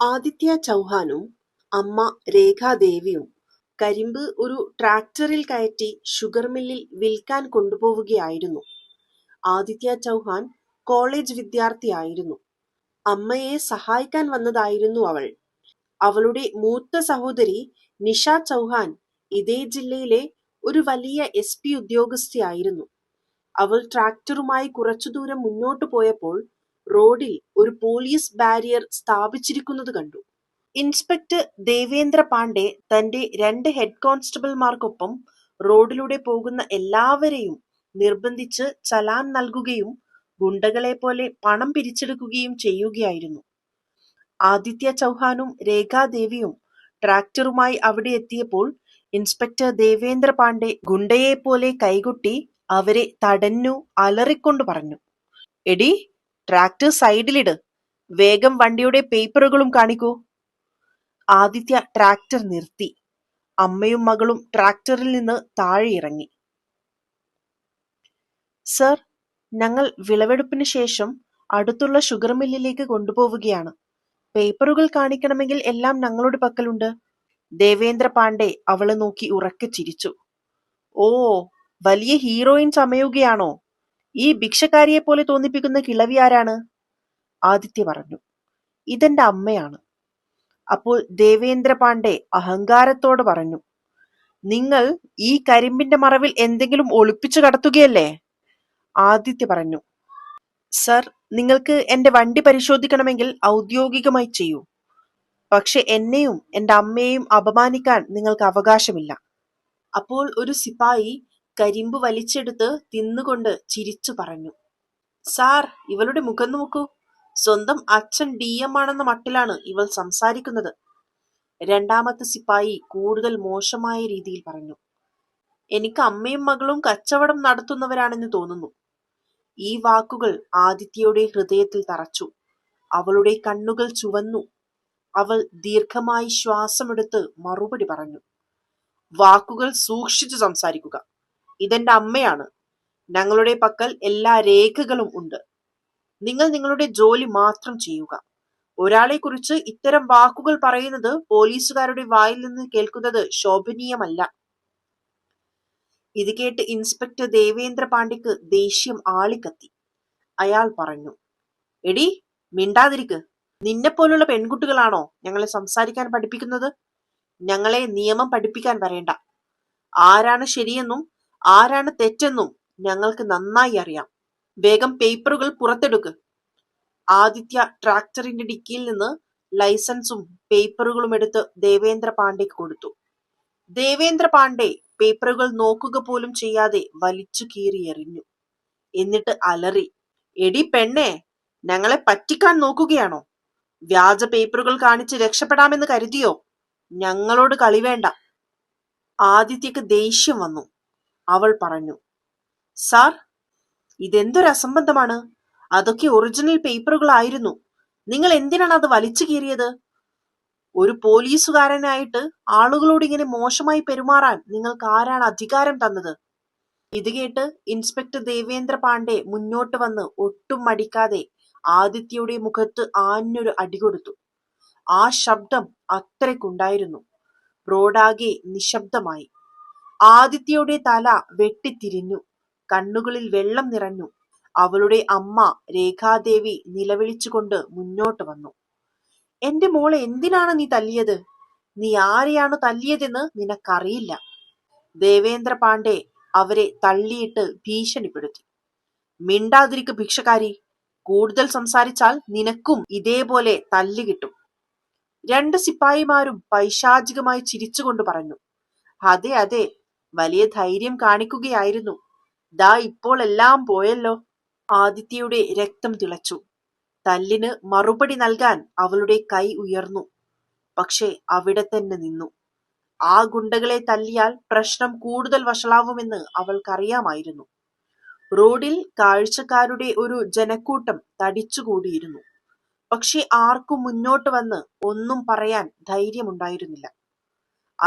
ആദിത്യ ചൗഹാനും അമ്മ രേഖാദേവിയും കരിമ്പ് ഒരു ട്രാക്ടറിൽ കയറ്റി ഷുഗർ മില്ലിൽ വിൽക്കാൻ കൊണ്ടുപോവുകയായിരുന്നു. ആദിത്യ ചൗഹാൻ കോളേജ് വിദ്യാർത്ഥിയായിരുന്നു. അമ്മയെ സഹായിക്കാൻ വന്നതായിരുന്നു അവൾ. അവളുടെ മൂത്ത സഹോദരി നിഷ ചൗഹാൻ ഇതേ ജില്ലയിലെ ഒരു വലിയ എസ് പി ഉദ്യോഗസ്ഥയായിരുന്നു. അവൾ ട്രാക്ടറുമായി കുറച്ചു ദൂരം മുന്നോട്ടു പോയപ്പോൾ റോഡിൽ ഒരു പോലീസ് ബാരിയർ സ്ഥാപിച്ചിരിക്കുന്നത് കണ്ടു. ഇൻസ്പെക്ടർ ദേവേന്ദ്ര പാണ്ഡെ തന്റെ രണ്ട് ഹെഡ് കോൺസ്റ്റബിൾമാർക്കൊപ്പം റോഡിലൂടെ പോകുന്ന എല്ലാവരെയും നിർബന്ധിച്ച് ചലാൻ നൽകുകയും ഗുണ്ടകളെ പോലെ പണം പിരിച്ചെടുക്കുകയും ചെയ്യുകയായിരുന്നു. ആദിത്യ ചൗഹാനും രേഖാദേവിയും ട്രാക്ടറുമായി അവിടെ എത്തിയപ്പോൾ ഇൻസ്പെക്ടർ ദേവേന്ദ്ര പാണ്ഡെ ഗുണ്ടയെ പോലെ കൈകൊട്ടി അവരെ തടഞ്ഞു അലറിക്കൊണ്ട് പറഞ്ഞു. എടീ ട്രാക്ടർ സൈഡിലിട്. വേഗം വണ്ടിയുടെ പേപ്പറുകളും കാണിക്കൂ. ആദിത്യ ട്രാക്ടർ നിർത്തി. അമ്മയും മകളും ട്രാക്ടറിൽ നിന്ന് താഴെ ഇറങ്ങി സർ, ഞങ്ങൾ വിളവെടുപ്പിന് ശേഷം അടുത്തുള്ള ഷുഗർ മില്ലിലേക്ക് കൊണ്ടുപോവുകയാണ്. പേപ്പറുകൾ കാണിക്കണമെങ്കിൽ എല്ലാം ഞങ്ങളുടെ പക്കലുണ്ട്. ദേവേന്ദ്ര പാണ്ഡെ അവളെ നോക്കി ഉറക്കെ ചിരിച്ചു. ഓ, വലിയ ഹീറോയിൻ ചമയുകയാണോ? ഈ ഭിക്ഷക്കാരിയെപ്പോലെ തോന്നിപ്പിക്കുന്ന കിളവി ആരാണ്? ആദിത്യ പറഞ്ഞു. ഇതെന്റെ അമ്മയാണ്. അപ്പോൾ ദേവേന്ദ്ര പാണ്ഡെ അഹങ്കാരത്തോട് പറഞ്ഞു. നിങ്ങൾ ഈ കരിമ്പിന്റെ മറവിൽ എന്തെങ്കിലും ഒളിപ്പിച്ചു കടത്തുകയല്ലേ? ആദിത്യ പറഞ്ഞു. സർ, നിങ്ങൾക്ക് എന്റെ വണ്ടി പരിശോധിക്കണമെങ്കിൽ ഔദ്യോഗികമായി ചെയ്യൂ. പക്ഷെ എന്നെയും എന്റെ അമ്മയെയും അപമാനിക്കാൻ നിങ്ങൾക്ക് അവകാശമില്ല. അപ്പോൾ ഒരു സിപായി കരിമ്പ് വലിച്ചെടുത്ത് തിന്നുകൊണ്ട് ചിരിച്ചു പറഞ്ഞു. സാർ, ഇവളുടെ മുഖം നോക്കൂ. സ്വന്തം അച്ഛൻ ഡി. എം. ആണെന്ന മട്ടിലാണ് ഇവൾ സംസാരിക്കുന്നത്. രണ്ടാമത്തെ സിപ്പായി കൂടുതൽ മോശമായ രീതിയിൽ പറഞ്ഞു. എനിക്ക് അമ്മയും മകളും കച്ചവടം നടത്തുന്നവരാണെന്ന് തോന്നുന്നു. ഈ വാക്കുകൾ ആദിത്യയുടെ ഹൃദയത്തിൽ തറച്ചു. അവളുടെ കണ്ണുകൾ ചുവന്നു. അവൾ ദീർഘമായി ശ്വാസമെടുത്ത് മറുപടി പറഞ്ഞു. വാക്കുകൾ സൂക്ഷിച്ചു സംസാരിക്കുക. ഇതെന്റെ അമ്മയാണ്. ഞങ്ങളുടെ പക്കൽ എല്ലാ രേഖകളും ഉണ്ട്. നിങ്ങൾ നിങ്ങളുടെ ജോലി മാത്രം ചെയ്യുക. ഒരാളെ കുറിച്ച് ഇത്തരം വാക്കുകൾ പറയുന്നത് പോലീസുകാരുടെ വായിൽ നിന്ന് കേൾക്കുന്നത് ശോഭനീയമല്ല. ഇത് കേട്ട് ഇൻസ്പെക്ടർ ദേവേന്ദ്ര പാണ്ഡെക്ക് ദേഷ്യം ആളിക്കത്തി. അയാൾ പറഞ്ഞു. എടി മിണ്ടാതിരിക്ക്. നിന്നെപ്പോലുള്ള പെൺകുട്ടികളാണോ ഞങ്ങളെ സംസാരിക്കാൻ പഠിപ്പിക്കുന്നത്? ഞങ്ങളെ നിയമം പഠിപ്പിക്കാൻ വരേണ്ട. ആരാണ് ശരിയെന്നും ആരാണ് തെറ്റെന്നും ഞങ്ങൾക്ക് നന്നായി അറിയാം. വേഗം പേപ്പറുകൾ പുറത്തെടുക്ക്. ആദിത്യ ട്രാക്ടറിന്റെ ഡിക്കിയിൽ നിന്ന് ലൈസൻസും പേപ്പറുകളും എടുത്ത് ദേവേന്ദ്ര പാണ്ഡെക്ക് കൊടുത്തു. ദേവേന്ദ്ര പാണ്ഡെ പേപ്പറുകൾ നോക്കുക പോലും ചെയ്യാതെ വലിച്ചു കീറി എറിഞ്ഞു. എന്നിട്ട് അലറി. എടി പെണ്ണെ ഞങ്ങളെ പറ്റിക്കാൻ നോക്കുകയാണോ? വ്യാജ പേപ്പറുകൾ കാണിച്ച് രക്ഷപ്പെടാമെന്ന് കരുതിയോ? ഞങ്ങളോട് കളി വേണ്ട. ആദിത്യക്ക് ദേഷ്യം വന്നു. അവൾ പറഞ്ഞു. സാർ, ഇതെന്തൊരു അസംബന്ധമാണ്. അതൊക്കെ ഒറിജിനൽ പേപ്പറുകളായിരുന്നു. നിങ്ങൾ എന്തിനാണ് അത് വലിച്ചു കീറിയത്? ഒരു പോലീസുകാരനായിട്ട് ആളുകളോട് ഇങ്ങനെ മോശമായി പെരുമാറാൻ നിങ്ങൾക്ക് ആരാണ് അധികാരം തന്നത്? ഇത് കേട്ട് ഇൻസ്പെക്ടർ ദേവേന്ദ്ര പാണ്ഡെ മുന്നോട്ട് വന്ന് ഒട്ടും മടിക്കാതെ ആദിത്യയുടെ മുഖത്ത് ആഞ്ഞൊരു അടികൊടുത്തു. ആ ശബ്ദം അത്രയ്ക്കുണ്ടായിരുന്നു. റോഡാകെ നിശ്ശബ്ദമായി. ആദിത്യയുടെ തല വെട്ടിത്തിരിഞ്ഞു. കണ്ണുകളിൽ വെള്ളം നിറഞ്ഞു. അവളുടെ അമ്മ രേഖാദേവി നിലവിളിച്ചുകൊണ്ട് മുന്നോട്ട് വന്നു. എന്റെ മോളെ എന്തിനാണ് നീ തല്ലിയത്? നീ ആരെയാണ് തല്ലിയതെന്ന് നിനക്കറിയില്ല. ദേവേന്ദ്ര പാണ്ഡെ അവരെ തള്ളിയിട്ട് ഭീഷണിപ്പെടുത്തി. മിണ്ടാതിരിക്ക് ഭിക്ഷക്കാരി. കൂടുതൽ സംസാരിച്ചാൽ നിനക്കും ഇതേപോലെ തല്ല് കിട്ടും. രണ്ട് സിപ്പായിമാരും പൈശാചികമായി ചിരിച്ചുകൊണ്ട് പറഞ്ഞു. അതെ അതെ, വലിയ ധൈര്യം കാണിക്കുകയായിരുന്നു. ദാ ഇപ്പോൾ എല്ലാം പോയല്ലോ. ആദിത്യയുടെ രക്തം തിളച്ചു. തല്ലിന് മറുപടി നൽകാൻ അവളുടെ കൈ ഉയർന്നു. പക്ഷേ അവിടെ തന്നെ നിന്നു. ആ ഗുണ്ടകളെ തല്ലിയാൽ പ്രശ്നം കൂടുതൽ വഷളാവുമെന്ന് അവൾക്കറിയാമായിരുന്നു. റോഡിൽ കാഴ്ചക്കാരുടെ ഒരു ജനക്കൂട്ടം തടിച്ചുകൂടിയിരുന്നു. പക്ഷെ ആർക്കും മുന്നോട്ട് വന്ന് ഒന്നും പറയാൻ ധൈര്യമുണ്ടായിരുന്നില്ല.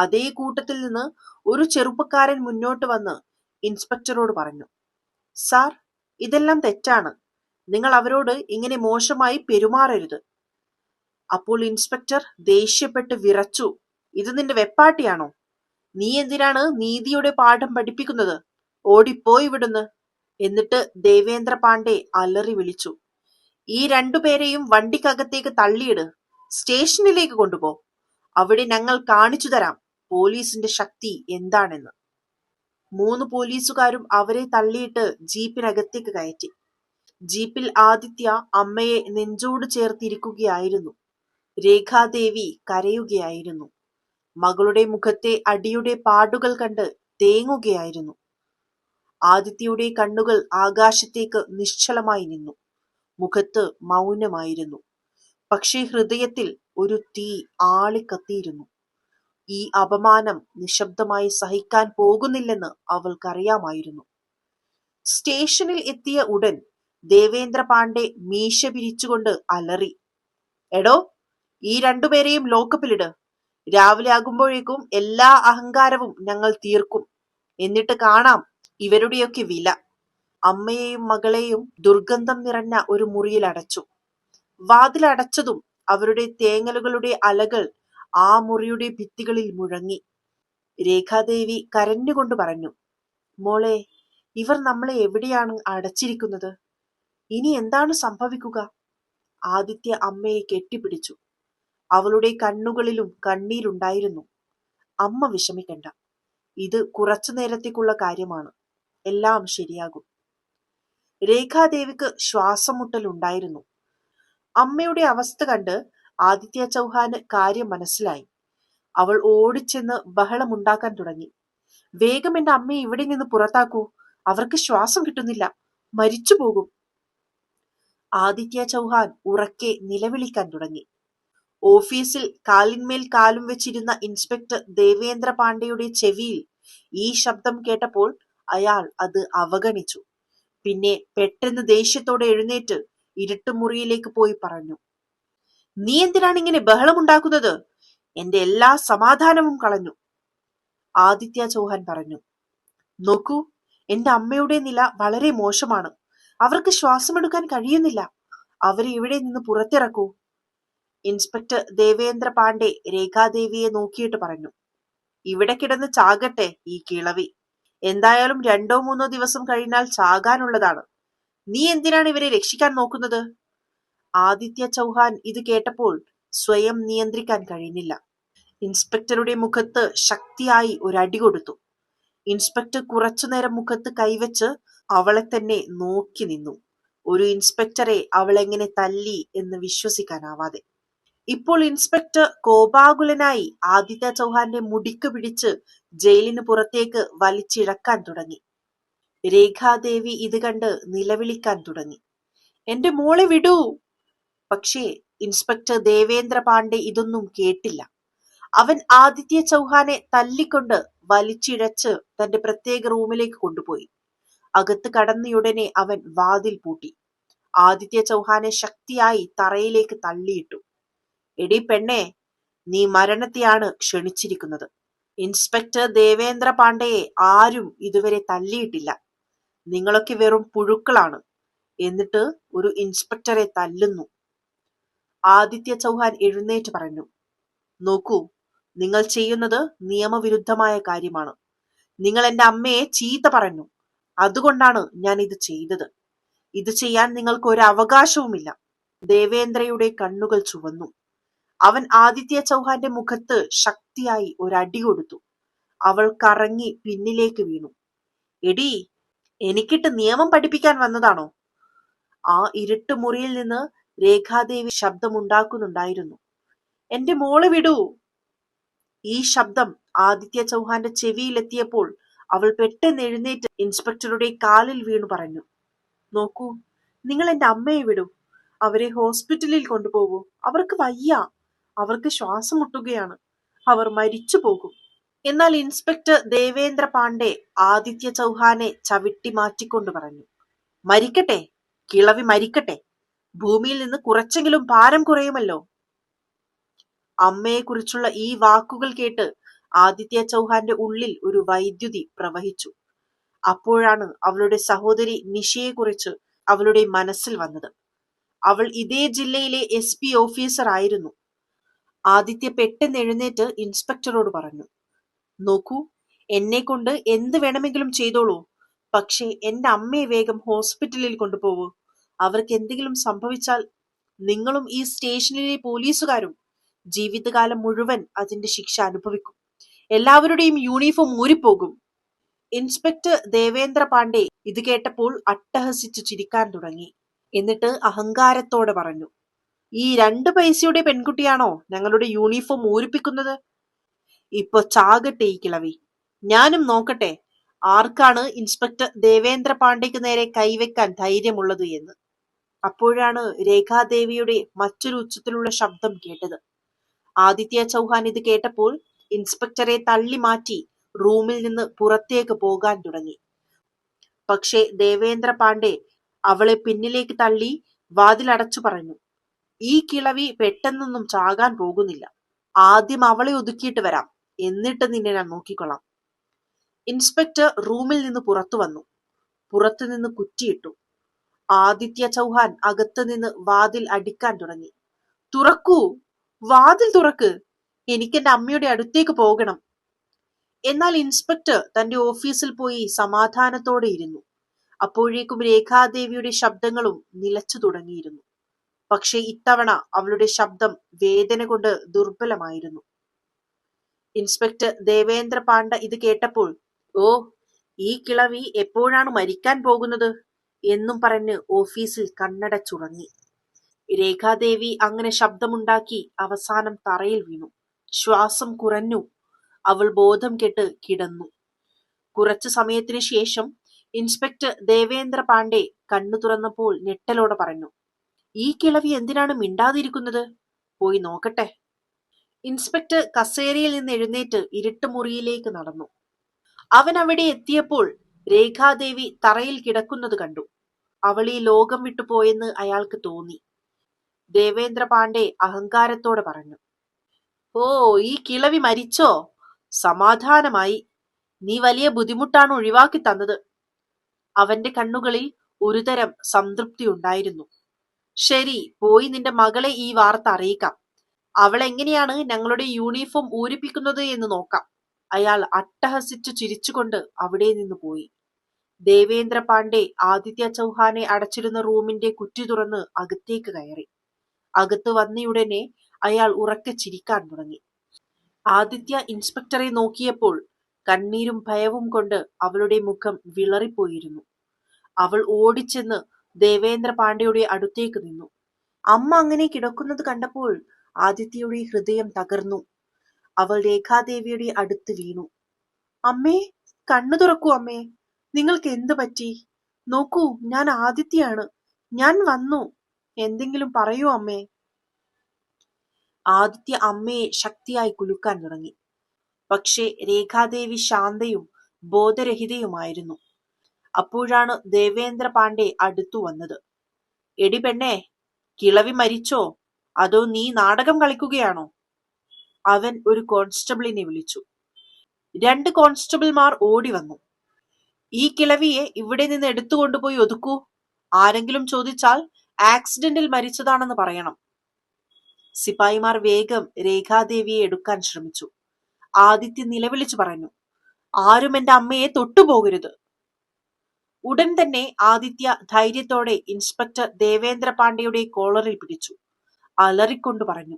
അതേ കൂട്ടത്തിൽ നിന്ന് ഒരു ചെറുപ്പക്കാരൻ മുന്നോട്ട് വന്ന് ഇൻസ്പെക്ടറോട് പറഞ്ഞു. സാർ, ഇതെല്ലാം തെറ്റാണ്. നിങ്ങൾ അവരോട് ഇങ്ങനെ മോശമായി പെരുമാറരുത്. അപ്പോൾ ഇൻസ്പെക്ടർ ദേഷ്യപ്പെട്ട് വിറച്ചു ഇത് നിന്റെ വെപ്പാട്ടിയാണോ നീ എന്തിനാണ് നീതിയുടെ പാഠം പഠിപ്പിക്കുന്നത് ഓടിപ്പോയി ഇവിടുന്ന് എന്നിട്ട് ദേവേന്ദ്ര പാണ്ഡെ അലറി വിളിച്ചു ഈ രണ്ടുപേരെയും വണ്ടിക്കകത്തേക്ക് തള്ളിയിട് സ്റ്റേഷനിലേക്ക് കൊണ്ടുപോ അവിടെ ഞങ്ങൾ കാണിച്ചു തരാം പോലീസിന്റെ ശക്തി എന്താണെന്ന്. മൂന്ന് പോലീസുകാരും അവരെ തള്ളിയിട്ട് ജീപ്പിനകത്തേക്ക് കയറ്റി. ജീപ്പിൽ ആദിത്യ അമ്മയെ നെഞ്ചോട് ചേർത്തിരിക്കുകയായിരുന്നു. രേഖാദേവി കരയുകയായിരുന്നു. മകളുടെ മുഖത്തെ അടിയുടെ പാടുകൾ കണ്ട് തേങ്ങുകയായിരുന്നു. ആദിത്യയുടെ കണ്ണുകൾ ആകാശത്തേക്ക് നിശ്ചലമായി നിന്നു. മുഖത്ത് മൗനമായിരുന്നു. പക്ഷേ ഹൃദയത്തിൽ ഒരു തീ ആളിക്കത്തിയിരുന്നു. ഈ അപമാനം നിശബ്ദമായി സഹിക്കാൻ പോകുന്നില്ലെന്ന് അവൾക്കറിയാമായിരുന്നു. സ്റ്റേഷനിൽ എത്തിയ ഉടൻ ദേവേന്ദ്ര പാണ്ഡെ മീശ പിരിച്ചുകൊണ്ട് അലറി. എടോ ഈ രണ്ടുപേരെയും ലോക്കപ്പിലിട് രാവിലെ ആകുമ്പോഴേക്കും എല്ലാ അഹങ്കാരവും ഞങ്ങൾ തീർക്കും. എന്നിട്ട് കാണാം ഇവരുടെയൊക്കെ വില. അമ്മയെയും മകളെയും ദുർഗന്ധം നിറഞ്ഞ ഒരു മുറിയിൽ അടച്ചു. വാതിലടച്ചതും അവരുടെ തേങ്ങലുകളുടെ അലകൾ ആ മുറിയുടെ ഭിത്തികളിൽ മുഴങ്ങി. രേഖാദേവി കരഞ്ഞുകൊണ്ട് പറഞ്ഞു മോളെ ഇവർ നമ്മളെ എവിടെയാണ് അടച്ചിരിക്കുന്നത്? ഇനി എന്താണ് സംഭവിക്കുക? ആദിത്യ അമ്മയെ കെട്ടിപ്പിടിച്ചു. അവളുടെ കണ്ണുകളിലും കണ്ണീരുണ്ടായിരുന്നു. അമ്മ വിഷമിക്കണ്ട ഇത് കുറച്ചു നേരത്തേക്കുള്ള കാര്യമാണ് എല്ലാം ശരിയാകും. രേഖാദേവിക്ക് ശ്വാസമുട്ടലുണ്ടായിരുന്നു. അമ്മയുടെ അവസ്ഥ കണ്ട് ആദിത്യ ചൗഹാന് കാര്യം മനസ്സിലായി. അവൾ ഓടിച്ചെന്ന് ബഹളമുണ്ടാക്കാൻ തുടങ്ങി. വേഗം എന്റെ അമ്മയെ ഇവിടെ നിന്ന് പുറത്താക്കൂ. അവർക്ക് ശ്വാസം കിട്ടുന്നില്ല. മരിച്ചു പോകും. ആദിത്യ ചൗഹാൻ ഉറക്കെ നിലവിളിക്കാൻ തുടങ്ങി. ഓഫീസിൽ കാലിന്മേൽ കാലും വെച്ചിരുന്ന ഇൻസ്പെക്ടർ ദേവേന്ദ്ര പാണ്ഡെയുടെ ചെവിയിൽ ഈ ശബ്ദം കേട്ടപ്പോൾ അയാൾ അത് അവഗണിച്ചു. പിന്നെ പെട്ടെന്ന് ദേഷ്യത്തോടെ എഴുന്നേറ്റ് ഇരുട്ടുമുറിയിലേക്ക് പോയി പറഞ്ഞു. നീ എന്തിനാണ് ഇങ്ങനെ ബഹളമുണ്ടാക്കുന്നത്? എന്റെ എല്ലാ സമാധാനവും കളഞ്ഞു. ആദിത്യ ചൗഹാൻ പറഞ്ഞു നോക്കൂ എന്റെ അമ്മയുടെ നില വളരെ മോശമാണ്. അവർക്ക് ശ്വാസമെടുക്കാൻ കഴിയുന്നില്ല. അവരെ ഇവിടെ നിന്ന് പുറത്തിറക്കൂ. ഇൻസ്പെക്ടർ ദേവേന്ദ്ര പാണ്ഡെ രേഖാദേവിയെ നോക്കിയിട്ട് പറഞ്ഞു ഇവിടെ കിടന്ന് ചാകട്ടെ ഈ കിളവി. എന്തായാലും രണ്ടോ മൂന്നോ ദിവസം കഴിഞ്ഞാൽ ചാകാനുള്ളതാണ്. നീ എന്തിനാണ് ഇവരെ രക്ഷിക്കാൻ നോക്കുന്നത്? ആദിത്യ ചൗഹാൻ ഇത് കേട്ടപ്പോൾ സ്വയം നിയന്ത്രിക്കാൻ കഴിയുന്നില്ല ഇൻസ്പെക്ടറുടെ മുഖത്ത് ശക്തിയായി ഒരടി കൊടുത്തു. ഇൻസ്പെക്ടർ കുറച്ചുനേരം മുഖത്ത് കൈവച്ച് അവളെ തന്നെ നോക്കി നിന്നു. ഒരു ഇൻസ്പെക്ടറെ അവളെങ്ങനെ തല്ലി എന്ന് വിശ്വസിക്കാനാവാതെ. ഇപ്പോൾ ഇൻസ്പെക്ടർ കോപാകുലനായി ആദിത്യ ചൗഹാന്റെ മുടിക്ക് പിടിച്ച് ജയിലിന് പുറത്തേക്ക് വലിച്ചിഴക്കാൻ തുടങ്ങി. രേഖാദേവി ഇത് കണ്ട് നിലവിളിക്കാൻ തുടങ്ങി. എന്റെ മോളെ വിടൂ! പക്ഷേ ഇൻസ്പെക്ടർ ദേവേന്ദ്ര പാണ്ഡെ ഇതൊന്നും കേട്ടില്ല. അവൻ ആദിത്യ ചൗഹാനെ തല്ലിക്കൊണ്ട് വലിച്ചിഴച്ച് തന്റെ പ്രത്യേക റൂമിലേക്ക് കൊണ്ടുപോയി. അകത്ത് കടന്നയുടനെ അവൻ വാതിൽ പൂട്ടി. ആദിത്യ ചൗഹാനെ ശക്തിയായി തറയിലേക്ക് തള്ളിയിട്ടു. എടി പെണ്ണേ, നീ മരണത്തെയാണ് ക്ഷണിച്ചിരിക്കുന്നത്. ഇൻസ്പെക്ടർ ദേവേന്ദ്ര പാണ്ഡെയെ ആരും ഇതുവരെ തല്ലിയിട്ടില്ല. നിങ്ങളൊക്കെ വെറും പുഴുക്കളാണ്. എന്നിട്ട് ഒരു ഇൻസ്പെക്ടറെ തല്ലുന്നു. ആദിത്യ ചൗഹാൻ എഴുന്നേറ്റ് പറഞ്ഞു. നോക്കൂ നിങ്ങൾ ചെയ്യുന്നത് നിയമവിരുദ്ധമായ കാര്യമാണ്. നിങ്ങൾ എന്റെ അമ്മയെ ചീത്ത പറഞ്ഞു അതുകൊണ്ടാണ് ഞാൻ ഇത് ചെയ്തത്. ഇത് ചെയ്യാൻ നിങ്ങൾക്ക് ഒരു അവകാശവുമില്ല. ദേവേന്ദ്രയുടെ കണ്ണുകൾ ചുവന്നു. അവൻ ആദിത്യ ചൗഹാന്റെ മുഖത്ത് ശക്തിയായി ഒരടി കൊടുത്തു. അവൾ കറങ്ങി പിന്നിലേക്ക് വീണു. എടി എനിക്കിട്ട് നിയമം പഠിപ്പിക്കാൻ വന്നതാണോ? ആ ഇരുട്ട് മുറിയിൽ നിന്ന് രേഖാദേവി ശബ്ദമുണ്ടാക്കുന്നുണ്ടായിരുന്നു. എന്റെ മോൾ വിടൂ. ഈ ശബ്ദം ആദിത്യ ചൗഹാന്റെ ചെവിയിലെത്തിയപ്പോൾ അവൾ പെട്ടെന്ന് എഴുന്നേറ്റ് ഇൻസ്പെക്ടറുടെ കാലിൽ വീണു പറഞ്ഞു. നോക്കൂ നിങ്ങൾ എന്റെ അമ്മയെ വിടൂ. അവരെ ഹോസ്പിറ്റലിൽ കൊണ്ടുപോകൂ. അവർക്ക് വയ്യ. അവർക്ക് ശ്വാസം മുട്ടുകയാണ് അവർ മരിച്ചു പോകും. എന്നാൽ ഇൻസ്പെക്ടർ ദേവേന്ദ്ര പാണ്ഡെ ആദിത്യ ചൗഹാനെ ചവിട്ടി മാറ്റിക്കൊണ്ട് പറഞ്ഞു. മരിക്കട്ടെ. കിളവി മരിക്കട്ടെ. ഭൂമിയിൽ നിന്ന് കുറച്ചെങ്കിലും ഭാരം കുറയുമല്ലോ? അമ്മയെക്കുറിച്ചുള്ള ഈ വാക്കുകൾ കേട്ട് ആദിത്യ ചൗഹാന്റെ ഉള്ളിൽ ഒരു വൈദ്യുതി പ്രവഹിച്ചു. അപ്പോഴാണ് അവളുടെ സഹോദരി നിഷയെക്കുറിച്ച് അവളുടെ മനസ്സിൽ വന്നത്. അവൾ ഇതേ ജില്ലയിലെ എസ് പി ഓഫീസർ ആയിരുന്നു. ആദിത്യ പെട്ടെന്ന് എഴുന്നേറ്റ് ഇൻസ്പെക്ടറോട് പറഞ്ഞു നോക്കൂ എന്നെ കൊണ്ട് എന്ത് വേണമെങ്കിലും ചെയ്തോളൂ. പക്ഷേ എന്റെ അമ്മയെ വേഗം ഹോസ്പിറ്റലിൽ കൊണ്ടുപോകൂ. അവർക്ക് എന്തെങ്കിലും സംഭവിച്ചാൽ നിങ്ങളും ഈ സ്റ്റേഷനിലെ പോലീസുകാരും ജീവിതകാലം മുഴുവൻ അതിന്റെ ശിക്ഷ അനുഭവിക്കും. എല്ലാവരുടെയും യൂണിഫോം ഊരിപ്പോകും. ഇൻസ്പെക്ടർ ദേവേന്ദ്ര പാണ്ഡെ ഇത് കേട്ടപ്പോൾ അട്ടഹസിച്ചു ചിരിക്കാൻ തുടങ്ങി. എന്നിട്ട് അഹങ്കാരത്തോടെ പറഞ്ഞു ഈ രണ്ട് പൈസയുടെ പെൺകുട്ടിയാണോ ഞങ്ങളുടെ യൂണിഫോം ഊരിപ്പിക്കുന്നത്? ഇപ്പൊ ചാകട്ടെ ഈ കിളവി. ഞാനും നോക്കട്ടെ ആർക്കാണ് ഇൻസ്പെക്ടർ ദേവേന്ദ്ര പാണ്ഡെക്ക് നേരെ കൈവെക്കാൻ ധൈര്യമുള്ളത് എന്ന്. അപ്പോഴാണ് രേഖാദേവിയുടെ മറ്റൊരു ഉച്ചത്തിലുള്ള ശബ്ദം കേട്ടത്. ആദിത്യ ചൗഹാൻ ഇത് കേട്ടപ്പോൾ ഇൻസ്പെക്ടറെ തള്ളി മാറ്റി റൂമിൽ നിന്ന് പുറത്തേക്ക് പോകാൻ തുടങ്ങി. പക്ഷേ ദേവേന്ദ്ര പാണ്ഡെ അവളെ പിന്നിലേക്ക് തള്ളി വാതിലടച്ചു പറഞ്ഞു. ഈ കിളവി പെട്ടെന്നൊന്നും ചാകാൻ പോകുന്നില്ല. ആദ്യം അവളെ ഒതുക്കിയിട്ട് വരാം. എന്നിട്ട് നിന്നെ ഞാൻ നോക്കിക്കൊള്ളാം. ഇൻസ്പെക്ടർ റൂമിൽ നിന്ന് പുറത്തു വന്നു. പുറത്തു നിന്ന് കുറ്റിയിട്ടു. ആദിത്യ ചൗഹാൻ അകത്ത് നിന്ന് വാതിൽ അടിക്കാൻ തുടങ്ങി. തുറക്കൂ വാതിൽ തുറക്ക്. എനിക്ക് എന്റെ അമ്മയുടെ അടുത്തേക്ക് പോകണം. എന്നാൽ ഇൻസ്പെക്ടർ തന്റെ ഓഫീസിൽ പോയി സമാധാനത്തോടെ ഇരുന്നു. അപ്പോഴേക്കും രേഖാദേവിയുടെ ശബ്ദങ്ങളും നിലച്ചു തുടങ്ങിയിരുന്നു. പക്ഷെ ഇത്തവണ അവളുടെ ശബ്ദം വേദന കൊണ്ട് ദുർബലമായിരുന്നു. ഇൻസ്പെക്ടർ ദേവേന്ദ്ര പാണ്ഡ ഇത് കേട്ടപ്പോൾ ഓ ഈ കിളവി എപ്പോഴാണ് മരിക്കാൻ പോകുന്നത്? എന്നും പറഞ്ഞ് ഓഫീസിൽ കണ്ണടച്ചുറങ്ങി. രേഖാദേവി അങ്ങനെ ശബ്ദമുണ്ടാക്കി അവസാനം തറയിൽ വീണു. ശ്വാസം കുറഞ്ഞു. അവൾ ബോധം കെട്ട് കിടന്നു. കുറച്ചു സമയത്തിന് ശേഷം ഇൻസ്പെക്ടർ ദേവേന്ദ്ര പാണ്ഡെ കണ്ണു തുറന്നപ്പോൾ ഞെട്ടലോടെ പറഞ്ഞു ഈ കിളവി എന്തിനാണ് മിണ്ടാതിരിക്കുന്നത്? പോയി നോക്കട്ടെ. ഇൻസ്പെക്ടർ കസേരയിൽ നിന്ന് എഴുന്നേറ്റ് ഇരുട്ടുമുറിയിലേക്ക് നടന്നു. അവൻ അവിടെ എത്തിയപ്പോൾ രേഖാദേവി തറയിൽ കിടക്കുന്നത് കണ്ടു. അവൾ ഈ ലോകം വിട്ടുപോയെന്ന് അയാൾക്ക് തോന്നി. ദേവേന്ദ്ര പാണ്ഡെ അഹങ്കാരത്തോടെ പറഞ്ഞു ഓ ഈ കിളവി മരിച്ചോ? സമാധാനമായി. നീ വലിയ ബുദ്ധിമുട്ടാണ് ഒഴിവാക്കി തന്നത്. അവന്റെ കണ്ണുകളിൽ ഒരുതരം സംതൃപ്തി ഉണ്ടായിരുന്നു. ശരി പോയി നിന്റെ മകളെ ഈ വാർത്ത അറിയിക്കാം. അവൾ എങ്ങനെയാണ് ഞങ്ങളുടെ യൂണിഫോം ഊരിപ്പിക്കുന്നത് എന്ന് നോക്കാം. അയാൾ അട്ടഹസിച്ചു ചിരിച്ചുകൊണ്ട് അവിടെ നിന്ന് പോയി. ദേവേന്ദ്ര പാണ്ഡെ ആദിത്യ ചൗഹാനെ അടച്ചിരുന്ന റൂമിന്റെ കുറ്റി തുറന്ന് അകത്തേക്ക് കയറി. അകത്ത് വന്നയുടനെ അയാൾ ഉറക്കെ ചിരിക്കാൻ തുടങ്ങി. ആദിത്യ ഇൻസ്പെക്ടറെ നോക്കിയപ്പോൾ കണ്ണീരും ഭയവും കൊണ്ട് അവളുടെ മുഖം വിളറിപ്പോയിരുന്നു. അവൾ ഓടിച്ചെന്ന് ദേവേന്ദ്ര പാണ്ഡെയുടെ അടുത്തേക്ക് നിന്നു. അമ്മ അങ്ങനെ കിടക്കുന്നത് കണ്ടപ്പോൾ ആദിത്യയുടെ ഹൃദയം തകർന്നു. അവൾ രേഖാദേവിയുടെ അടുത്ത് വീണു. അമ്മേ കണ്ണു തുറക്കൂ അമ്മേ. നിങ്ങൾക്ക് എന്ത് പറ്റി? നോക്കൂ ഞാൻ ആദിത്യയാണ്. ഞാൻ വന്നു. എന്തെങ്കിലും പറയൂ അമ്മേ. ആദിത്യ അമ്മയെ ശക്തിയായി കുലുക്കാൻ തുടങ്ങി. പക്ഷേ രേഖാദേവി ശാന്തയും ബോധരഹിതയുമായിരുന്നു. അപ്പോഴാണ് ദേവേന്ദ്ര പാണ്ഡെ അടുത്തു വന്നത്. എടി പെണ്ണെ കിളവി മരിച്ചോ? അതോ നീ നാടകം കളിക്കുകയാണോ? അവൻ ഒരു കോൺസ്റ്റബിളിനെ വിളിച്ചു. രണ്ട് കോൺസ്റ്റബിൾമാർ ഓടി വന്നു. ഈ കിളവിയെ ഇവിടെ നിന്ന് എടുത്തുകൊണ്ടുപോയി ഒതുക്കൂ. ആരെങ്കിലും ചോദിച്ചാൽ ആക്സിഡന്റിൽ മരിച്ചതാണെന്ന് പറയണം. സിപ്പായിമാർ വേഗം രേഖാദേവിയെ എടുക്കാൻ ശ്രമിച്ചു. ആദിത്യ നിലവിളിച്ചു പറഞ്ഞു ആരും എന്റെ അമ്മയെ തൊട്ടുപോകരുത്. ഉടൻ തന്നെ ആദിത്യ ധൈര്യത്തോടെ ഇൻസ്പെക്ടർ ദേവേന്ദ്ര പാണ്ഡെയുടെ കോളറിൽ പിടിച്ചു. അലറിക്കൊണ്ട് പറഞ്ഞു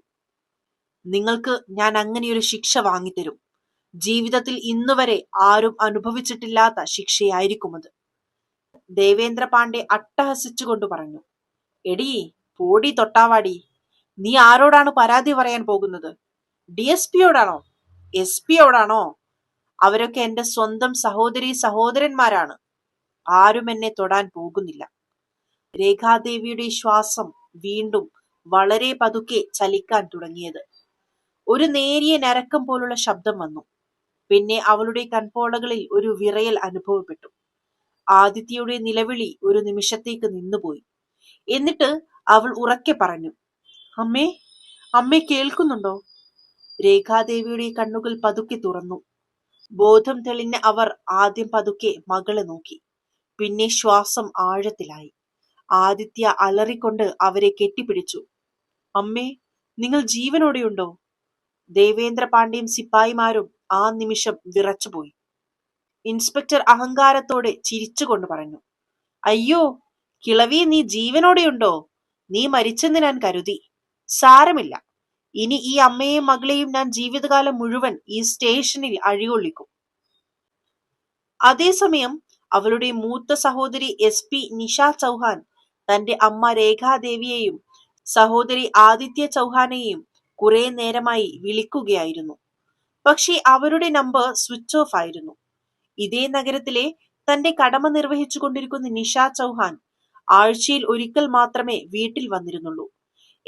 നിങ്ങൾക്ക് ഞാൻ അങ്ങനെയൊരു ശിക്ഷ വാങ്ങിത്തരും. ജീവിതത്തിൽ ഇന്നുവരെ ആരും അനുഭവിച്ചിട്ടില്ലാത്ത ശിക്ഷയായിരിക്കും അത്. ദേവേന്ദ്ര പാണ്ഡെ അട്ടഹസിച്ചുകൊണ്ട് പറഞ്ഞു എടി പോടി തൊട്ടാവാടി. നീ ആരോടാണ് പരാതി പറയാൻ പോകുന്നത്? ഡി എസ് പിയോടാണോ എസ് പിയോടാണോ അവരൊക്കെ എന്റെ സ്വന്തം സഹോദരി സഹോദരന്മാരാണ്. ആരും എന്നെ തൊടാൻ പോകുന്നില്ല. രേഖാദേവിയുടെ ശ്വാസം വീണ്ടും വളരെ പതുക്കെ ചലിക്കാൻ തുടങ്ങിയത്. ഒരു നേരിയ നരക്കം പോലുള്ള ശബ്ദം വന്നു. പിന്നെ അവളുടെ കൺപോളകളിൽ ഒരു വിറയൽ അനുഭവപ്പെട്ടു. ആദിത്യയുടെ നിലവിളി ഒരു നിമിഷത്തേക്ക് നിന്നുപോയി. എന്നിട്ട് അവൾ ഉറക്കെ പറഞ്ഞു അമ്മേ അമ്മേ കേൾക്കുന്നുണ്ടോ? രേഖാദേവിയുടെ കണ്ണുകൾ പതുക്കെ തുറന്നു. ബോധം തെളിഞ്ഞ അവർ ആദ്യം പതുക്കെ മകളെ നോക്കി. പിന്നെ ശ്വാസം ആഴത്തിലായി. ആദിത്യ അലറിക്കൊണ്ട് അവരെ കെട്ടിപ്പിടിച്ചു. അമ്മേ നിങ്ങൾ ജീവനോടെയുണ്ടോ? ദേവേന്ദ്ര പാണ്ഡ്യയും സിപ്പായിമാരും ആ നിമിഷം വിറച്ചുപോയി. ഇൻസ്പെക്ടർ അഹങ്കാരത്തോടെ ചിരിച്ചുകൊണ്ട് പറഞ്ഞു അയ്യോ കിളവി നീ ജീവനോടെയുണ്ടോ? നീ മരിച്ചെന്ന് ഞാൻ കരുതി. സാരമില്ല. ഇനി ഈ അമ്മയെയും മകളെയും ഞാൻ ജീവിതകാലം മുഴുവൻ ഈ സ്റ്റേഷനിൽ അഴികൊള്ളിക്കും. അതേസമയം അവളുടെ മൂത്ത സഹോദരി എസ് പി നിഷ ചൗഹാൻ തന്റെ അമ്മ രേഖാദേവിയെയും സഹോദരി ആദിത്യ ചൗഹാനെയും കുറെ നേരമായി വിളിക്കുകയായിരുന്നു. പക്ഷേ അവരുടെ നമ്പർ സ്വിച്ച് ഓഫ് ആയിരുന്നു. ഇതേ നഗരത്തിലെ തന്റെ കടമ നിർവഹിച്ചു കൊണ്ടിരിക്കുന്ന നിഷ ചൗഹാൻ ആഴ്ചയിൽ ഒരിക്കൽ മാത്രമേ വീട്ടിൽ വന്നിരുന്നുള്ളൂ.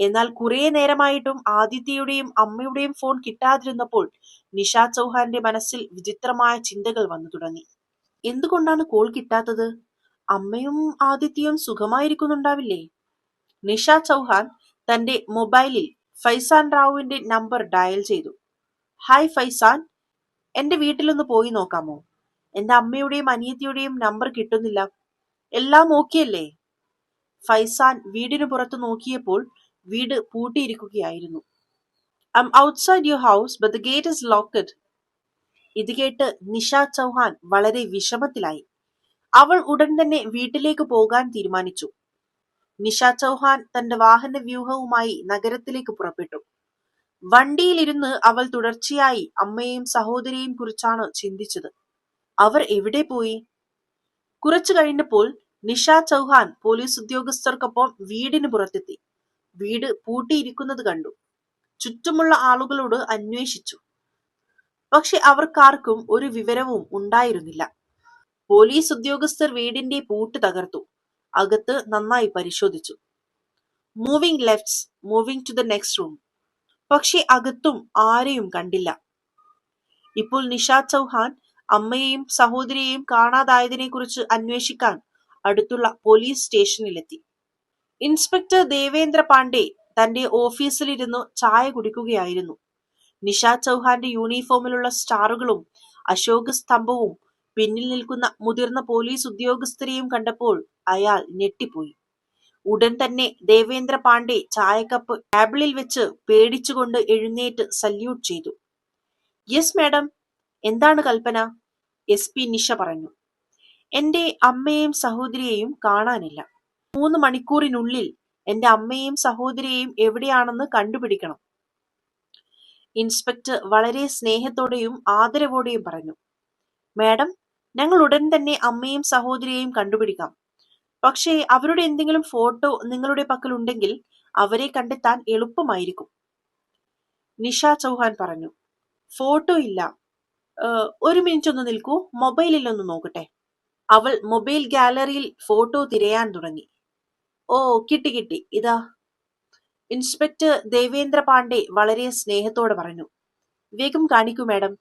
എന്നാൽ കുറെ നേരമായിട്ടും ആദിത്യയുടെയും അമ്മയുടെയും ഫോൺ കിട്ടാതിരുന്നപ്പോൾ നിഷ ചൗഹാന്റെ മനസ്സിൽ വിചിത്രമായ ചിന്തകൾ വന്നു തുടങ്ങി. എന്തുകൊണ്ടാണ് കോൾ കിട്ടാത്തത്? അമ്മയും ആദിത്യയും സുഖമായിരിക്കുന്നുണ്ടാവില്ലേ? നിഷ ചൗഹാൻ തന്റെ മൊബൈലിൽ ഫൈസാൻ റാവുവിന്റെ നമ്പർ ഡയൽ ചെയ്തു. ഹായ് ഫൈസാൻ എന്റെ വീട്ടിലൊന്ന് പോയി നോക്കാമോ? എന്റെ അമ്മയുടെയും അനിയത്തിയുടെയും നമ്പർ കിട്ടുന്നില്ല. എല്ലാം ഓക്കെയല്ലേ ഫൈസാൻ വീടിനു പുറത്ത് നോക്കിയപ്പോൾ വീട് പൂട്ടിയിരിക്കുകയായിരുന്നു. I'm outside your house but the gate is locked ഇത് കേട്ട് നിഷ ചൗഹാൻ വളരെ വിഷമത്തിലായി. അവൾ ഉടൻ തന്നെ വീട്ടിലേക്ക് പോകാൻ തീരുമാനിച്ചു. നിഷ ചൗഹാൻ തന്റെ വാഹന വ്യൂഹവുമായി നഗരത്തിലേക്ക് പുറപ്പെട്ടു. വണ്ടിയിലിരുന്ന് അവൾ തുടർച്ചയായി അമ്മയെയും സഹോദരിയെയും കുറിച്ചാണ് ചിന്തിച്ചത്. അവർ എവിടെ പോയി? കുറച്ചു കഴിഞ്ഞപ്പോൾ നിഷ ചൗഹാൻ പോലീസ് ഉദ്യോഗസ്ഥർക്കൊപ്പം വീടിന് പുറത്തെത്തി. വീട് പൂട്ടിയിരിക്കുന്നത് കണ്ടു. ചുറ്റുമുള്ള ആളുകളോട് അന്വേഷിച്ചു. പക്ഷെ അവർക്കാർക്കും ഒരു വിവരവും ഉണ്ടായിരുന്നില്ല. പോലീസ് ഉദ്യോഗസ്ഥർ വീടിന്റെ പൂട്ട് തകർത്തു. അകത്ത് നന്നായി പരിശോധിച്ചു. Moving lefts moving to the next room പക്ഷെ അകത്തും ആരെയും കണ്ടില്ല. ഇപ്പോൾ നിഷാദ് ചൗഹാൻ അമ്മയെയും സഹോദരിയെയും കാണാതായതിനെ കുറിച്ച് അന്വേഷിക്കാൻ അടുത്തുള്ള പോലീസ് സ്റ്റേഷനിലെത്തി. ഇൻസ്പെക്ടർ ദേവേന്ദ്ര പാണ്ഡെ തന്റെ ഓഫീസിലിരുന്ന് ചായ കുടിക്കുകയായിരുന്നു. നിഷാദ് ചൗഹാന്റെ യൂണിഫോമിലുള്ള സ്റ്റാറുകളും അശോക് സ്തംഭവും പിന്നിൽ നിൽക്കുന്ന മുതിർന്ന പോലീസ് ഉദ്യോഗസ്ഥരെയും കണ്ടപ്പോൾ അയാൾ ഞെട്ടിപ്പോയി. ഉടൻ തന്നെ ദേവേന്ദ്ര പാണ്ഡെ ചായക്കപ്പ് ടേബിളിൽ വെച്ച് പേടിച്ചുകൊണ്ട് എഴുന്നേറ്റ് സല്യൂട്ട് ചെയ്തു. Yes madam. എന്താണ് കൽപ്പന? എസ് പി നിഷ പറഞ്ഞു. എന്റെ അമ്മയെയും സഹോദരിയെയും കാണാനില്ല. മൂന്ന് മണിക്കൂറിനുള്ളിൽ എന്റെ അമ്മയെയും സഹോദരിയെയും എവിടെയാണെന്ന് കണ്ടുപിടിക്കണം. ഇൻസ്പെക്ടർ വളരെ സ്നേഹത്തോടെയും ആദരവോടെയും പറഞ്ഞു. മാഡം ഞങ്ങൾ ഉടൻ തന്നെ അമ്മയും സഹോദരിയെയും കണ്ടുപിടിക്കാം. പക്ഷേ അവരുടെ എന്തെങ്കിലും ഫോട്ടോ നിങ്ങളുടെ പക്കലുണ്ടെങ്കിൽ അവരെ കണ്ടെത്താൻ എളുപ്പമായിരിക്കും. നിഷ ചൗഹാൻ പറഞ്ഞു ഫോട്ടോ ഇല്ല. ഒരു മിനിറ്റ് ഒന്ന് നിൽക്കൂ. മൊബൈലിൽ ഒന്ന് നോക്കട്ടെ. അവൾ മൊബൈൽ ഗാലറിയിൽ ഫോട്ടോ തിരയാൻ തുടങ്ങി. ഓ കിട്ടി കിട്ടി. ഇതാ. ഇൻസ്പെക്ടർ ദേവേന്ദ്ര പാണ്ഡെ വളരെ സ്നേഹത്തോടെ പറഞ്ഞു വേഗം കാണിക്കൂ മാഡം.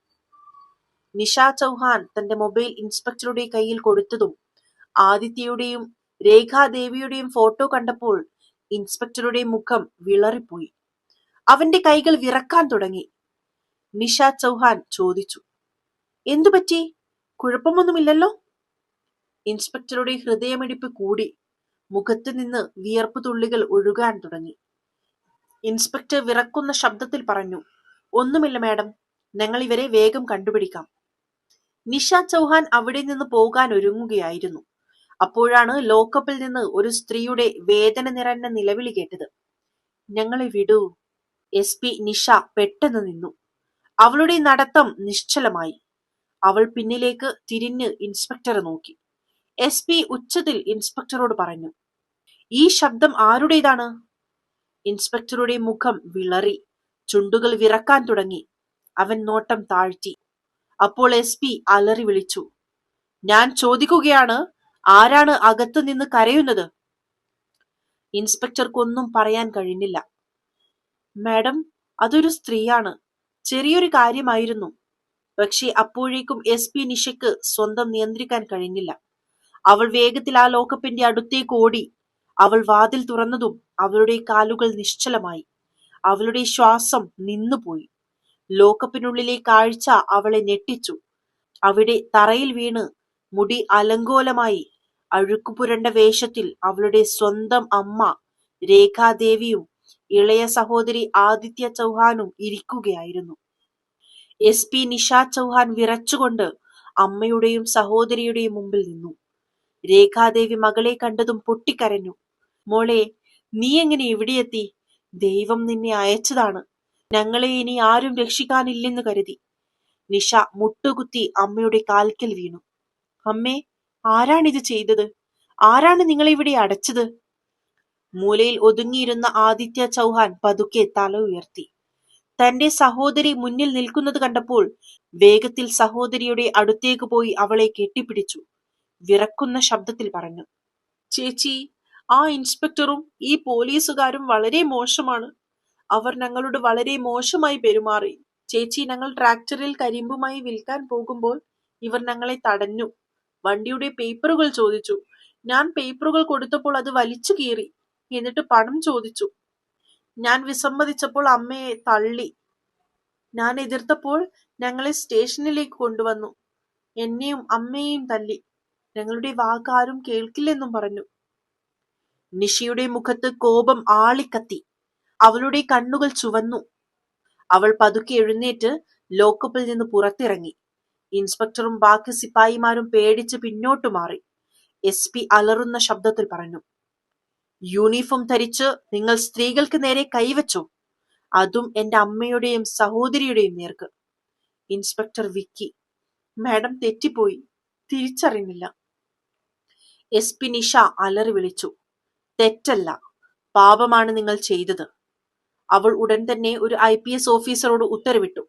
നിഷ ചൗഹാൻ തന്റെ മൊബൈൽ ഇൻസ്പെക്ടറുടെ കയ്യിൽ കൊടുത്തതും ആദിത്യയുടെയും രേഖാദേവിയുടെയും ഫോട്ടോ കണ്ടപ്പോൾ ഇൻസ്പെക്ടറുടെ മുഖം വിളറിപ്പോയി. അവന്റെ കൈകൾ വിറക്കാൻ തുടങ്ങി. നിഷ ചൗഹാൻ ചോദിച്ചു എന്തുപറ്റി കുഴപ്പമൊന്നുമില്ലല്ലോ? ഇൻസ്പെക്ടറുടെ ഹൃദയമിടിപ്പ് കൂടി. മുഖത്ത് നിന്ന് വിയർപ്പ് തുള്ളികൾ ഒഴുകാൻ തുടങ്ങി. ഇൻസ്പെക്ടർ വിറക്കുന്ന ശബ്ദത്തിൽ പറഞ്ഞു ഒന്നുമില്ല മാഡം ഞങ്ങൾ ഇവരെ വേഗം കണ്ടുപിടിക്കാം. നിഷ ചൗഹാൻ അവിടെ നിന്ന് പോകാൻ ഒരുങ്ങുകയായിരുന്നു. അപ്പോഴാണ് ലോക്കപ്പിൽ നിന്ന് ഒരു സ്ത്രീയുടെ വേദന നിറഞ്ഞ നിലവിളി കേട്ടത്. ഞങ്ങളെ വിടൂ. എസ് പി നിഷ പെട്ടെന്ന് നിന്നു. അവളുടെ നടത്തം നിശ്ചലമായി. അവൾ പിന്നിലേക്ക് തിരിഞ്ഞ് ഇൻസ്പെക്ടറെ നോക്കി. എസ് പി ഉച്ചത്തിൽ ഇൻസ്പെക്ടറോട് പറഞ്ഞു ഈ ശബ്ദം ആരുടേതാണ്? ഇൻസ്പെക്ടറുടെ മുഖം വിളറി ചുണ്ടുകൾ വിറക്കാൻ തുടങ്ങി. അവൻ നോട്ടം താഴ്ത്തി. അപ്പോൾ എസ് പി അലറി വിളിച്ചു ഞാൻ ചോദിക്കുകയാണ് ആരാണ് അകത്തു നിന്ന് കരയുന്നത്? ഇൻസ്പെക്ടർക്കൊന്നും പറയാൻ കഴിഞ്ഞില്ല. മാഡം അതൊരു സ്ത്രീയാണ്. ചെറിയൊരു കാര്യമായിരുന്നു. പക്ഷേ അപ്പോഴേക്കും എസ് പി നിഷയ്ക്ക് സ്വന്തം നിയന്ത്രിക്കാൻ കഴിഞ്ഞില്ല. അവൾ വേഗത്തിൽ ആ ലോക്കപ്പിന്റെ അടുത്തേക്ക് ഓടി. അവൾ വാതിൽ തുറന്നതും അവളുടെ കാലുകൾ നിശ്ചലമായി. അവളുടെ ശ്വാസം നിന്നുപോയി. ലോക്കപ്പിനുള്ളിലെ കാഴ്ച അവളെ ഞെട്ടിച്ചു. അവിടെ തറയിൽ വീണ് മുടി അലങ്കോലമായി അഴുക്കുപുരണ്ട വേഷത്തിൽ അവളുടെ സ്വന്തം അമ്മ രേഖാദേവിയും ഇളയ സഹോദരി ആദിത്യ ചൗഹാനും ഇരിക്കുകയായിരുന്നു. എസ് പി നിഷ ചൗഹാൻ വിറച്ചുകൊണ്ട് അമ്മയുടെയും സഹോദരിയുടെയും മുമ്പിൽ നിന്നു. രേഖാദേവി മകളെ കണ്ടതും പൊട്ടിക്കരഞ്ഞു. മോളെ നീ എങ്ങനെ എവിടെയെത്തി ദൈവം നിന്നെ അയച്ചതാണ്. ഞങ്ങളെ ഇനി ആരും രക്ഷിക്കാനില്ലെന്ന് കരുതി. നിഷ മുട്ടുകുത്തി അമ്മയുടെ കാൽക്കൽ വീണു. അമ്മേ ആരാണിത് ചെയ്തത്? ആരാണ് നിങ്ങളെ ഇവിടെ അടച്ചത്? മൂലയിൽ ഒതുങ്ങിയിരുന്ന ആദിത്യ ചൗഹാൻ പതുക്കെ തല ഉയർത്തി. തന്റെ സഹോദരി മുന്നിൽ നിൽക്കുന്നത് കണ്ടപ്പോൾ വേഗത്തിൽ സഹോദരിയുടെ അടുത്തേക്ക് പോയി അവളെ കെട്ടിപ്പിടിച്ചു. വിറക്കുന്ന ശബ്ദത്തിൽ പറഞ്ഞു ചേച്ചി ആ ഇൻസ്പെക്ടറും ഈ പോലീസുകാരും വളരെ മോശമാണ്. അവർ ഞങ്ങളോട് വളരെ മോശമായി പെരുമാറി. ചേച്ചി ഞങ്ങൾ ട്രാക്ടറിൽ കരിമ്പുമായി വിൽക്കാൻ പോകുമ്പോൾ ഇവർ ഞങ്ങളെ തടഞ്ഞു. വണ്ടിയുടെ പേപ്പറുകൾ ചോദിച്ചു. ഞാൻ പേപ്പറുകൾ കൊടുത്തപ്പോൾ അത് വലിച്ചു കീറി. എന്നിട്ട് പണം ചോദിച്ചു. ഞാൻ വിസമ്മതിച്ചപ്പോൾ അമ്മയെ തള്ളി. ഞാൻ എതിർത്തപ്പോൾ ഞങ്ങളെ സ്റ്റേഷനിലേക്ക് കൊണ്ടുവന്നു. എന്നെയും അമ്മയെയും തല്ലി. ഞങ്ങളുടെ വാക്കാരും കേൾക്കില്ലെന്നും പറഞ്ഞു. നിഷിയുടെ മുഖത്ത് കോപം ആളിക്കത്തി. അവളുടെ കണ്ണുകൾ ചുവന്നു. അവൾ പതുക്കെ എഴുന്നേറ്റ് ലോക്കപ്പിൽ നിന്ന് പുറത്തിറങ്ങി. ഇൻസ്പെക്ടറും ബാക്കി സിപ്പായിമാരും പേടിച്ച് പിന്നോട്ടു മാറി. എസ് പി അലറുന്ന ശബ്ദത്തിൽ പറഞ്ഞു യൂണിഫോം ധരിച്ച് നിങ്ങൾ സ്ത്രീകൾക്ക് നേരെ കൈവച്ചു? അതും എന്റെ അമ്മയുടെയും സഹോദരിയുടെയും നേർക്ക്. ഇൻസ്പെക്ടർ വിക്കി മാഡം തെറ്റിപ്പോയി തിരിച്ചറിഞ്ഞില്ല. എസ് പി നിഷ അലറി വിളിച്ചു തെറ്റല്ല പാപമാണ് നിങ്ങൾ ചെയ്തത്. അവൾ ഉടൻ തന്നെ ഒരു ഐ പി എസ് ഓഫീസറോട് ഉത്തരവിട്ടു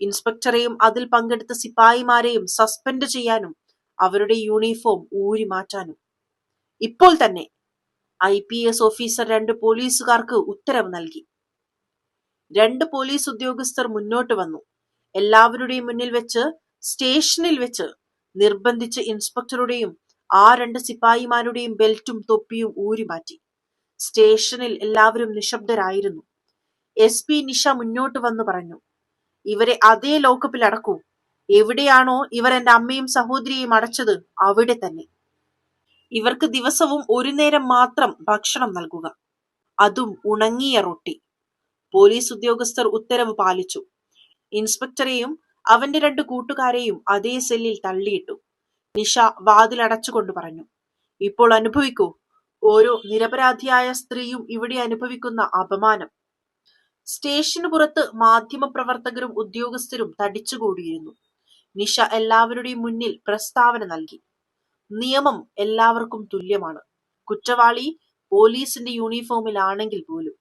ഇൻസ്പെക്ടറെയും അതിൽ പങ്കെടുത്ത സിപ്പായിമാരെയും സസ്പെൻഡ് ചെയ്യാനും അവരുടെ യൂണിഫോം ഊരി മാറ്റാനും. ഇപ്പോൾ തന്നെ ഐ പി എസ് ഓഫീസർ രണ്ട് പോലീസുകാർക്ക് ഉത്തരവ് നൽകി. രണ്ട് പോലീസ് ഉദ്യോഗസ്ഥർ മുന്നോട്ട് വന്നു. എല്ലാവരുടെയും മുന്നിൽ വെച്ച് സ്റ്റേഷനിൽ വെച്ച് നിർബന്ധിച്ച് ഇൻസ്പെക്ടറുടെയും ആ രണ്ട് സിപ്പായിമാരുടെയും ബെൽറ്റും തൊപ്പിയും ഊരി മാറ്റി. സ്റ്റേഷനിൽ എല്ലാവരും നിശബ്ദരായിരുന്നു. എസ് പി നിഷ മുന്നോട്ട് വന്നു പറഞ്ഞു. ഇവരെ അതേ ലോക്കപ്പിൽ അടക്കൂ. എവിടെയാണോ ഇവർ എന്റെ അമ്മയും സഹോദരിയും അടച്ചത് അവിടെ തന്നെ. ഇവർക്ക് ദിവസവും ഒരു നേരം മാത്രം ഭക്ഷണം നൽകുക. അതും ഉണങ്ങിയ റൊട്ടി. പോലീസ് ഉദ്യോഗസ്ഥർ ഉത്തരവ് പാലിച്ചു. ഇൻസ്പെക്ടറെയും അവന്റെ രണ്ട് കൂട്ടുകാരെയും അതേ സെല്ലിൽ തള്ളിയിട്ടു. നിഷ വാതിലടച്ചുകൊണ്ട് പറഞ്ഞു ഇപ്പോൾ അനുഭവിക്കൂ. ഓരോ നിരപരാധിയായ സ്ത്രീയും ഇവിടെ അനുഭവിക്കുന്ന അപമാനം. സ്റ്റേഷന് പുറത്ത് മാധ്യമപ്രവർത്തകരും ഉദ്യോഗസ്ഥരും തടിച്ചുകൂടിയിരുന്നു. നിഷ എല്ലാവരുടെയും മുന്നിൽ പ്രസ്താവന നൽകി. നിയമം എല്ലാവർക്കും തുല്യമാണ്. കുറ്റവാളി പോലീസിന്റെ യൂണിഫോമിലാണെങ്കിൽ പോലും.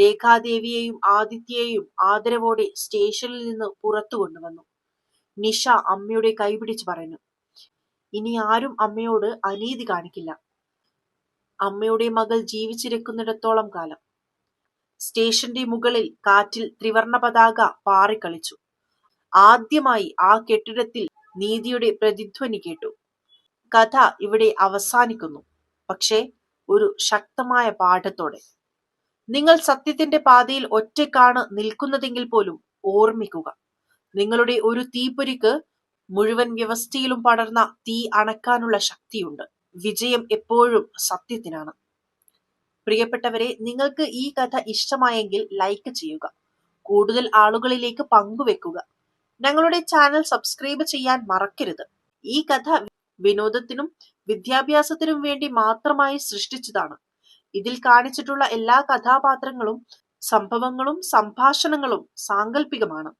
രേഖാദേവിയെയും ആദിത്യയെയും ആദരവോടെ സ്റ്റേഷനിൽ നിന്ന് പുറത്തു കൊണ്ടുവന്നു. നിഷ അമ്മയുടെ കൈപിടിച്ച് പറഞ്ഞു ഇനി ആരും അമ്മയോട് അനീതി കാണിക്കില്ല. അമ്മയുടെ മകൾ ജീവിച്ചിരിക്കുന്നിടത്തോളം കാലം സ്റ്റേഷന്റെ മുകളിൽ കാറ്റിൽ ത്രിവർണ പതാക പാറിക്കളിച്ചു. ആദ്യമായി ആ കെട്ടിടത്തിൽ നീതിയുടെ പ്രതിധ്വനി കേട്ടു. കഥ ഇവിടെ അവസാനിക്കുന്നു. പക്ഷേ ഒരു ശക്തമായ പാഠത്തോടെ. നിങ്ങൾ സത്യത്തിന്റെ പാതയിൽ ഒറ്റക്കാണ് നിൽക്കുന്നതെങ്കിൽ പോലും ഓർമ്മിക്കുക. നിങ്ങളുടെ ഒരു തീപ്പൊരിക്ക് മുഴുവൻ വ്യവസ്ഥയിലും പടർന്ന തീ അണക്കാനുള്ള ശക്തിയുണ്ട്. വിജയം എപ്പോഴും സത്യത്തിനാണ്. പ്രിയപ്പെട്ടവരെ നിങ്ങൾക്ക് ഈ കഥ ഇഷ്ടമായെങ്കിൽ ലൈക്ക് ചെയ്യുക. കൂടുതൽ ആളുകളിലേക്ക് പങ്കുവെക്കുക. ഞങ്ങളുടെ ചാനൽ സബ്സ്ക്രൈബ് ചെയ്യാൻ മറക്കരുത്. ഈ കഥ വിനോദത്തിനും വിദ്യാഭ്യാസത്തിനും വേണ്ടി മാത്രമായി സൃഷ്ടിച്ചതാണ്. ഇതിൽ കാണിച്ചിട്ടുള്ള എല്ലാ കഥാപാത്രങ്ങളും സംഭവങ്ങളും സംഭാഷണങ്ങളും സാങ്കല്പികമാണ്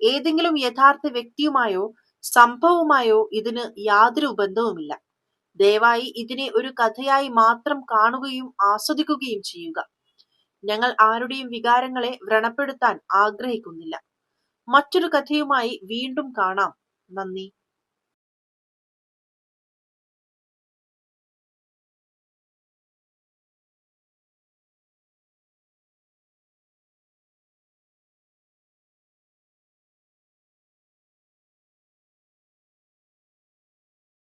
ഏതെങ്കിലും യഥാർത്ഥ വ്യക്തിയുമായോ സംഭവവുമായോ ഇതിന് യാതൊരു ബന്ധവുമില്ല. ദയവായി ഇതിനെ ഒരു കഥയായി മാത്രം കാണുകയും ആസ്വദിക്കുകയും ചെയ്യുക. ഞങ്ങൾ ആരുടെയും വികാരങ്ങളെ വ്രണപ്പെടുത്താൻ ആഗ്രഹിക്കുന്നില്ല. മറ്റൊരു കഥയുമായി വീണ്ടും കാണാം. നന്ദി.